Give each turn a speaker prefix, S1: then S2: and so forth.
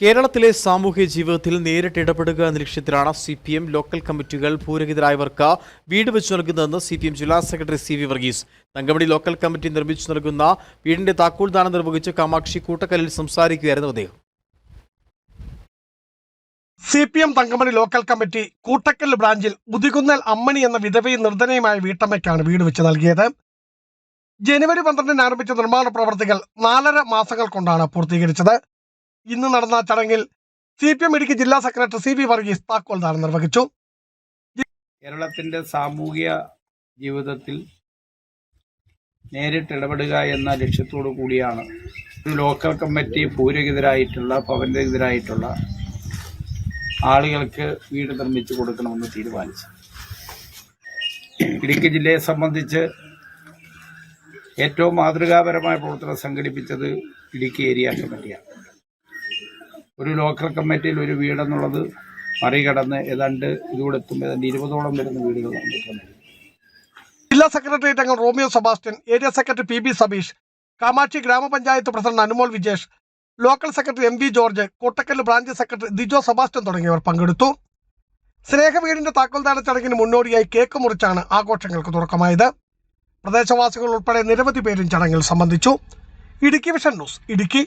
S1: കേരളത്തിലെ സാമൂഹ്യ ജീവിതത്തിൽ നേരിട്ട് ഇടപെടുക എന്ന ലക്ഷ്യത്തിലാണ് സി പി എം ലോക്കൽ കമ്മിറ്റികൾ ഭൂരഹിതരായവർക്ക് വീട് വെച്ചു നൽകുന്നതെന്ന് സി പി എം ജില്ലാ secretary C V Varghese. Thankamani local committee നിർമ്മിച്ചു നൽകുന്ന വീടിന്റെ താക്കോൽദാനം നിർവഹിച്ച് കാമാക്ഷി കൂട്ടക്കലിൽ സംസാരിക്കുകയായിരുന്നു അദ്ദേഹം.
S2: C P M Thankamani local committee Koottakkal ബ്രാഞ്ചിൽ മുതികുന്നൽ അമ്മണി എന്ന വിധവയും നിർധനയുമായ വീട്ടമ്മയ്ക്കാണ് വീട് വെച്ച് നൽകിയത്. ജനുവരി പന്ത്രണ്ടിന് ആരംഭിച്ച നിർമ്മാണ പ്രവർത്തികൾ നാലര മാസങ്ങൾ കൊണ്ടാണ് പൂർത്തീകരിച്ചത്. ഇന്ന് നടന്ന ചടങ്ങിൽ സി പി എം ഇടുക്കി ജില്ലാ സെക്രട്ടറി സി വി വർഗീസ് താക്കോൽദാനം നിർവഹിച്ചു.
S3: കേരളത്തിന്റെ സാമൂഹിക ജീവിതത്തിൽ നേരിട്ട് ഇടപെടുക എന്ന ലക്ഷ്യത്തോടു കൂടിയാണ് ലോക്കൽ കമ്മിറ്റി ഭൂരഹിതരായിട്ടുള്ള ഭവനരഹിതരായിട്ടുള്ള ആളുകൾക്ക് വീട് നിർമ്മിച്ചു കൊടുക്കണമെന്ന് തീരുമാനിച്ചു. ഇടുക്കി ജില്ലയെ സംബന്ധിച്ച് ഏറ്റവും മാതൃകാപരമായ പ്രവർത്തനം സംഘടിപ്പിച്ചത് ഇടുക്കി ഏരിയ കമ്മിറ്റിയാണ്. ഒരു ലോക്കൽ കമ്മിറ്റിയിൽ ഒരു വീടെന്നുള്ളത് മറികടന്ന് ഏതാണ്ട് ഇതുകൂടെ എത്തുമ്പോൾ ഏതാണ്ട് ഇരുപതോളം വരുന്ന നിർമ്മിക്കുന്നത്
S2: ജില്ലാ സെക്രട്ടേറിയറ്റ് അംഗം Romeo Sebastian area secretary P B Sabeesh Kamakshi ഗ്രാമപഞ്ചായത്ത് president Anumol Vijesh local secretary M V George Kottakkal branch secretary Dijo Sebastian തുടങ്ങിയവർ പങ്കെടുത്തു. സ്നേഹവീടിന്റെ താക്കോൽദാന ചടങ്ങിന് മുന്നോടിയായി കേക്ക് മുറിച്ചാണ് ആഘോഷങ്ങൾക്ക് തുടക്കമായത്. പ്രദേശവാസികൾ ഉൾപ്പെടെ നിരവധി പേരും ചടങ്ങിൽ സംബന്ധിച്ചു. Idukki vision news Idukki.